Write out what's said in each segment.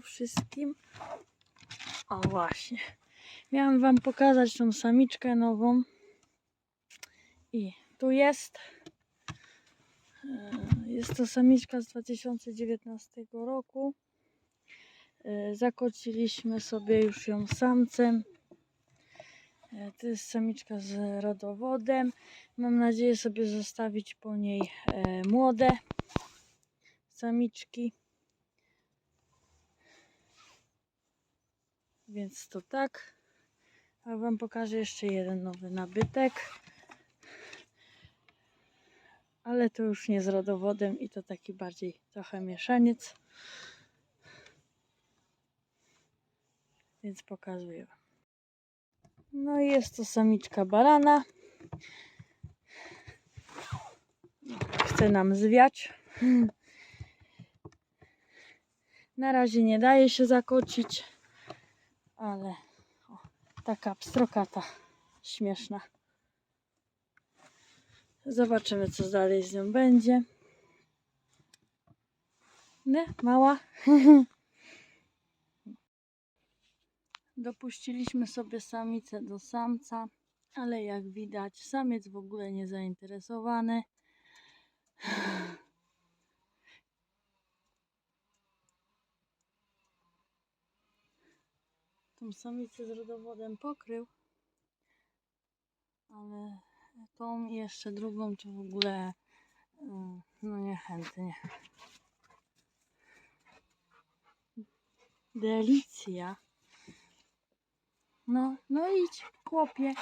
Wszystkim. O właśnie. Miałam wam pokazać tą samiczkę nową. I tu jest. E, Jest to samiczka z 2019 roku. E, Zakociliśmy sobie już ją samcem. E, To jest samiczka z rodowodem. Mam nadzieję sobie zostawić po niej młode samiczki. Więc to tak. A Wam pokażę jeszcze jeden nowy nabytek. Ale to już nie z rodowodem i to taki bardziej trochę mieszaniec. Więc pokazuję. No i jest to samiczka barana. Chce nam zwiać. Na razie nie daje się zakocić, ale o, taka pstrokata śmieszna. Zobaczymy, co dalej z nią będzie. Nie, mała. Dopuściliśmy sobie samicę do samca, ale jak widać, samiec w ogóle nie zainteresowany. Tą samicę z rodowodem pokrył, ale tą i jeszcze drugą to w ogóle mm, no niechętnie. Delicja. No, no idź, chłopie.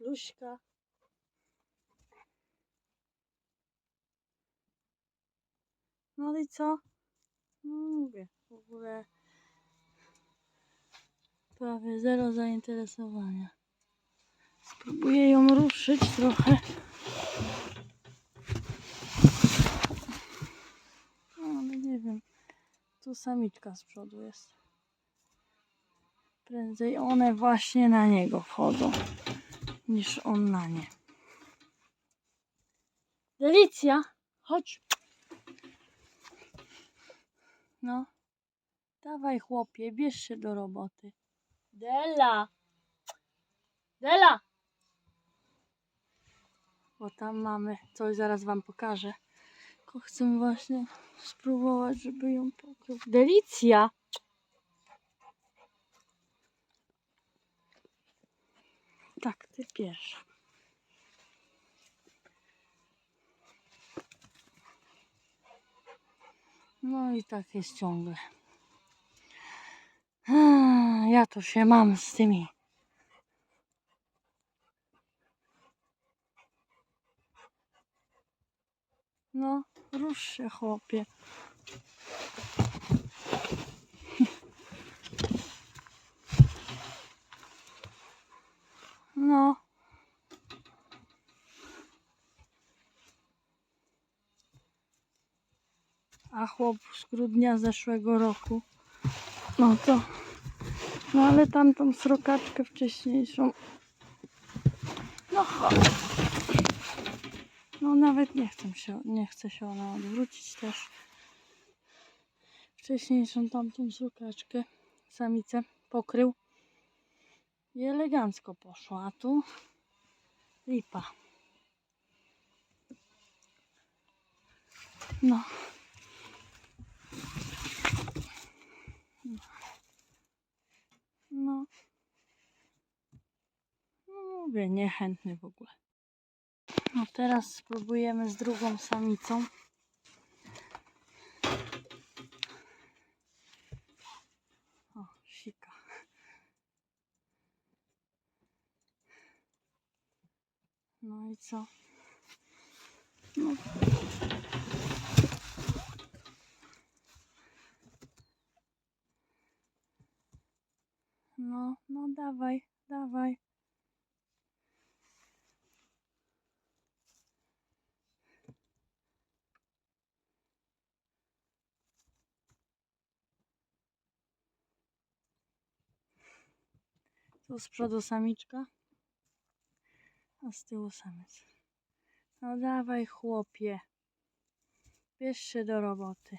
Luśka. No i co? No mówię, w ogóle prawie zero zainteresowania. Spróbuję ją ruszyć trochę. No nie wiem. Tu samiczka z przodu jest. Prędzej one właśnie na niego wchodzą niż on na nie. Delicja, chodź. No, dawaj chłopie, bierz się do roboty. Dela, Dela. Bo tam mamy coś, zaraz wam pokażę. Tylko chcę właśnie spróbować, żeby ją pokrył. Delicja. Tak, ty pierwszy. No i tak jest ciągle. Ah, Ja to się mam z tymi. No, rusz się chłopie. No. A chłop z grudnia zeszłego roku. No to. No ale tamtą srokaczkę wcześniejszą. No chodź. No nawet nie chcę się, nie chce się ona odwrócić też. Wcześniejszą tamtą srokaczkę samicę pokrył. I elegancko poszło, a tu lipa. No. No. No mówię, niechętny w ogóle. No teraz spróbujemy z drugą samicą. O, sika. No i co? No. No, no dawaj, dawaj. Tu z przodu samiczka, a z tyłu samiec. No dawaj chłopie. Bierz się do roboty.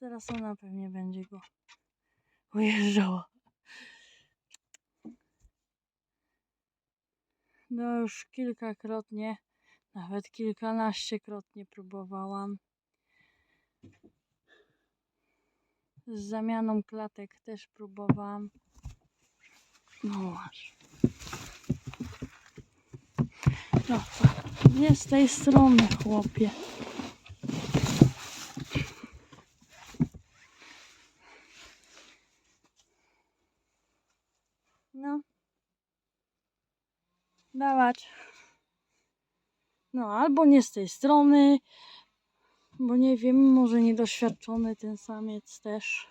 Zaraz ona pewnie będzie go ujeżdżała. No już kilkakrotnie, nawet kilkanaściekrotnie próbowałam. Z zamianą klatek też próbowałam. No masz. Nie z tej strony, chłopie. No. Dawać. No, albo nie z tej strony, bo nie wiem, może niedoświadczony ten samiec też.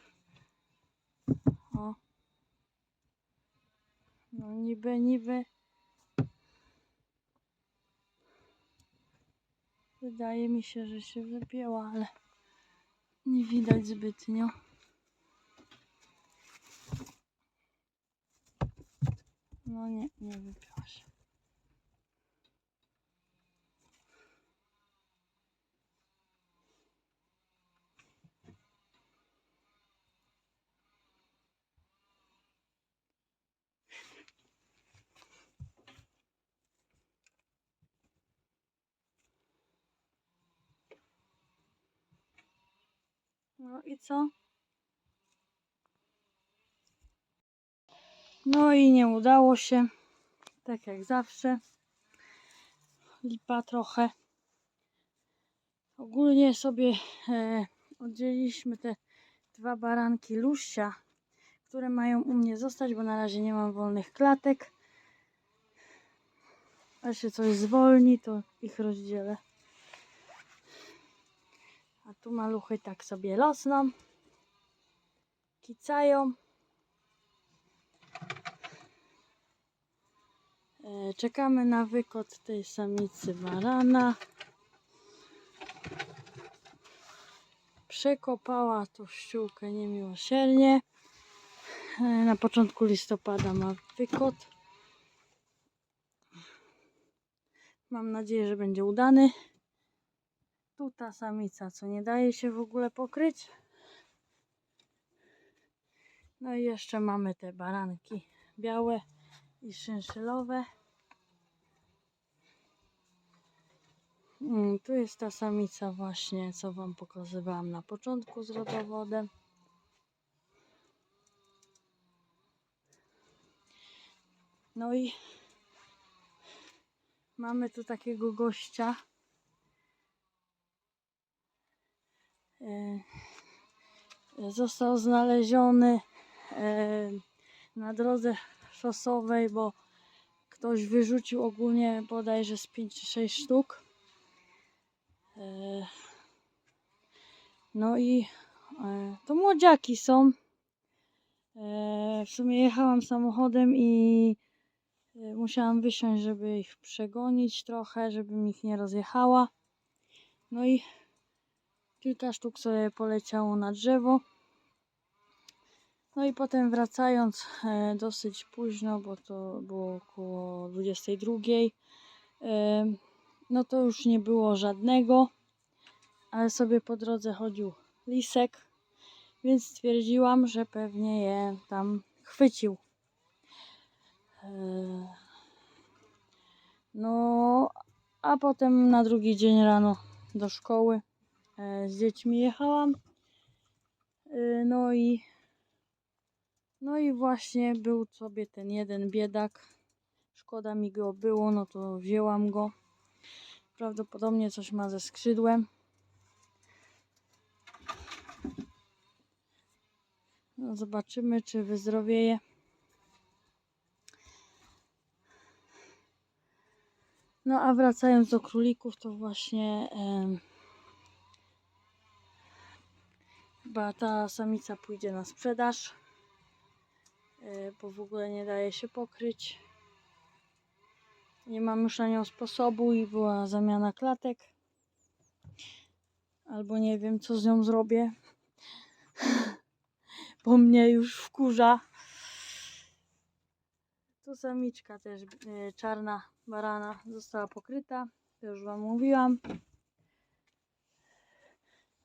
O. No niby, niby. Wydaje mi się, że się wypięła, ale nie widać zbytnio. No nie, nie wypięła się. No i co? No i nie udało się. Tak jak zawsze. Lipa trochę. Ogólnie sobie e, oddzieliliśmy te dwa baranki luścia, które mają u mnie zostać, bo na razie nie mam wolnych klatek. A się coś zwolni, to ich rozdzielę. A tu maluchy tak sobie losną. Kicają. E, Czekamy na wykot tej samicy barana. Przekopała tą ściółkę niemiłosiernie. E, Na początku listopada ma wykot. Mam nadzieję, że będzie udany. Tu ta samica, co nie daje się w ogóle pokryć. No i jeszcze mamy te baranki białe i szynszylowe. Mm, Tu jest ta samica właśnie, co Wam pokazywałam na początku z rodowodem. No i mamy tu takiego gościa. Został znaleziony e, na drodze szosowej, bo ktoś wyrzucił ogólnie bodajże z 5 czy 6 sztuk. E, No i e, to młodziaki są. E, W sumie jechałam samochodem i e, musiałam wysiąść, żeby ich przegonić trochę, żebym ich nie rozjechała. No i kilka sztuk sobie poleciało na drzewo. No i potem wracając e, dosyć późno, bo to było około 22, e, no to już nie było żadnego, ale sobie po drodze chodził lisek, więc stwierdziłam, że pewnie je tam chwycił. E, no, a potem na drugi dzień rano do szkoły z dziećmi jechałam. E, No i no i właśnie był sobie ten jeden biedak. Szkoda mi go było, no to wzięłam go. Prawdopodobnie coś ma ze skrzydłem. No zobaczymy, czy wyzdrowieje. No a wracając do królików, to właśnie em, chyba ta samica pójdzie na sprzedaż e, bo w ogóle nie daje się pokryć. Nie mam już na nią sposobu i była zamiana klatek. Albo nie wiem, co z nią zrobię, bo mnie już wkurza. Tu samiczka też e, czarna barana została pokryta. To już Wam mówiłam.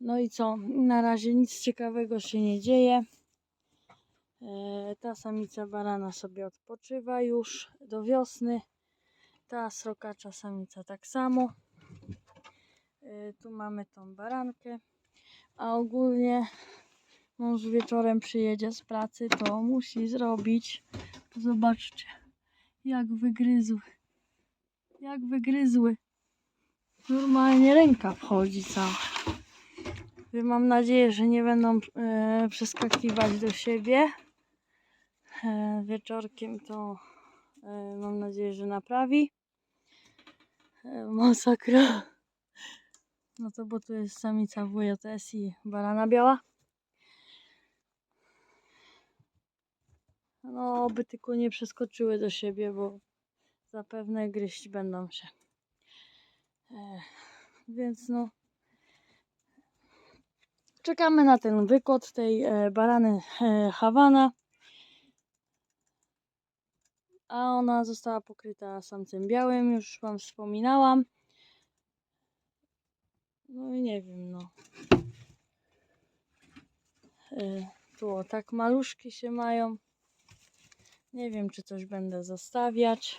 No i co? Na razie nic ciekawego się nie dzieje. E, Ta samica barana sobie odpoczywa już do wiosny. Ta srokacza samica tak samo. E, Tu mamy tą barankę. A ogólnie mąż wieczorem przyjedzie z pracy, to musi zrobić. Zobaczcie, jak wygryzły. Jak wygryzły. Normalnie ręka wchodzi cała. Mam nadzieję, że nie będą e, przeskakiwać do siebie. E, wieczorkiem to e, mam nadzieję, że naprawi. E, masakra. No to bo tu jest samica WJS i barana biała. No, oby tylko nie przeskoczyły do siebie, bo zapewne gryźć będą się. E, więc no. Czekamy na ten wykot tej e, barany e, Hawana. A ona została pokryta samcem białym, już Wam wspominałam. No i nie wiem, no. E, tu o, tak maluszki się mają. Nie wiem, czy coś będę zostawiać.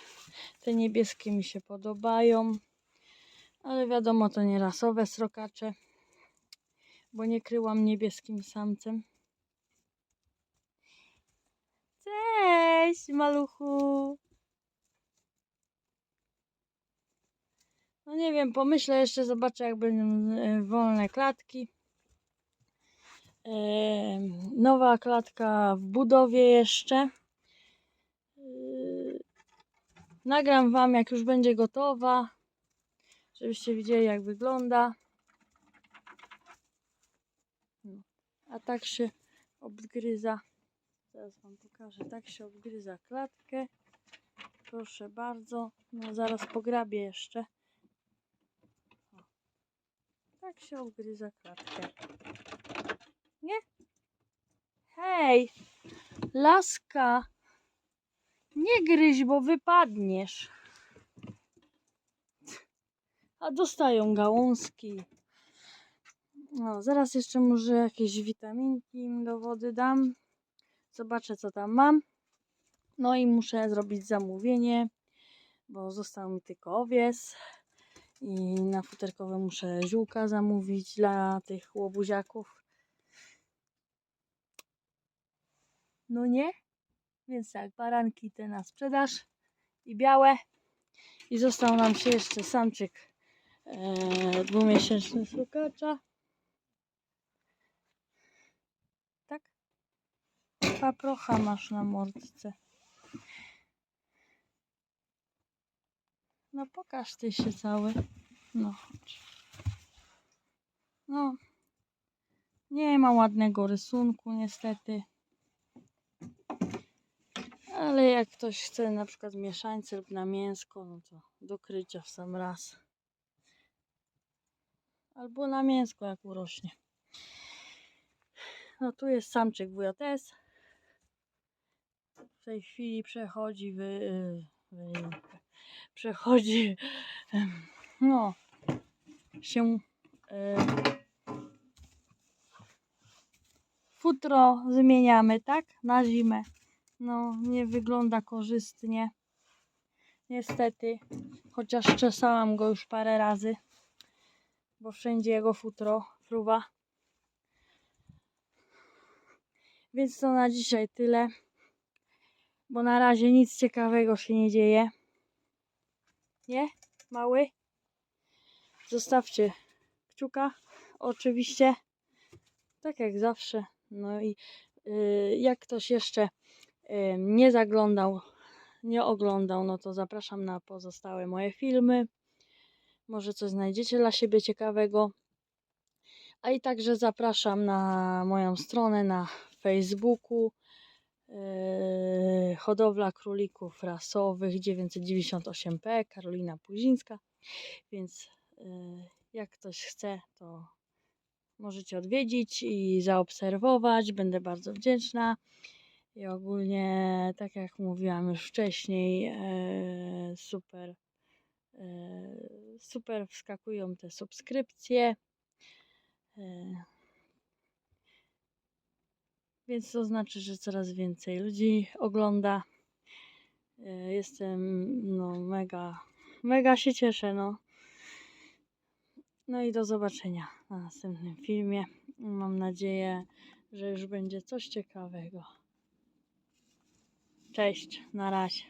Te niebieskie mi się podobają. Ale wiadomo, to nie rasowe srokacze. Bo nie kryłam niebieskim samcem. Cześć, maluchu. No nie wiem, pomyślę jeszcze, zobaczę jak będą e, wolne klatki. Em, Nowa klatka w budowie jeszcze. Yy, Nagram Wam jak już będzie gotowa, żebyście widzieli jak wygląda. No. A tak się obgryza. Zaraz Wam pokażę. Tak się obgryza klatkę. Proszę bardzo. No zaraz pograbię jeszcze. O. Tak się obgryza klatkę. Nie? Hej! Laska! Nie gryź, bo wypadniesz. A dostają gałązki. No, zaraz jeszcze może jakieś witaminki im do wody dam. Zobaczę, co tam mam. No i muszę zrobić zamówienie, bo został mi tylko owies. I na futerkowe muszę ziółka zamówić dla tych łobuziaków. No nie? Więc tak, baranki te na sprzedaż i białe. I został nam się jeszcze samczyk e, dwumiesięczny srokacza. Tak? Paprocha masz na mordce. No pokaż ty się cały. No chodź. No. Nie ma ładnego rysunku niestety. Ale jak ktoś chce na przykład mieszańce lub na mięsko, no to do krycia w sam raz. Albo na mięsko jak urośnie. No tu jest samczyk WJS. W tej chwili przechodzi wy, wy, przechodzi no się e, futro zmieniamy, tak? Na zimę. No, nie wygląda korzystnie. Niestety. Chociaż czesałam go już parę razy. Bo wszędzie jego futro fruwa. Więc to na dzisiaj tyle. Bo na razie nic ciekawego się nie dzieje. Nie? Mały? Zostawcie kciuka. Oczywiście. Tak jak zawsze. No i yy, jak ktoś jeszcze Ym, nie zaglądał, nie oglądał, no to zapraszam na pozostałe moje filmy. Może coś znajdziecie dla siebie ciekawego. A i także zapraszam na moją stronę na Facebooku. Yy, hodowla królików rasowych 998p Karolina Puzińska. Więc yy, jak ktoś chce, to możecie odwiedzić i zaobserwować. Będę bardzo wdzięczna. I ogólnie, tak jak mówiłam już wcześniej, e, super, super wskakują te subskrypcje. E, więc to znaczy, że coraz więcej ludzi ogląda. E, Jestem no mega, mega się cieszę, no. No i do zobaczenia na następnym filmie. Mam nadzieję, że już będzie coś ciekawego. Cześć, na razie.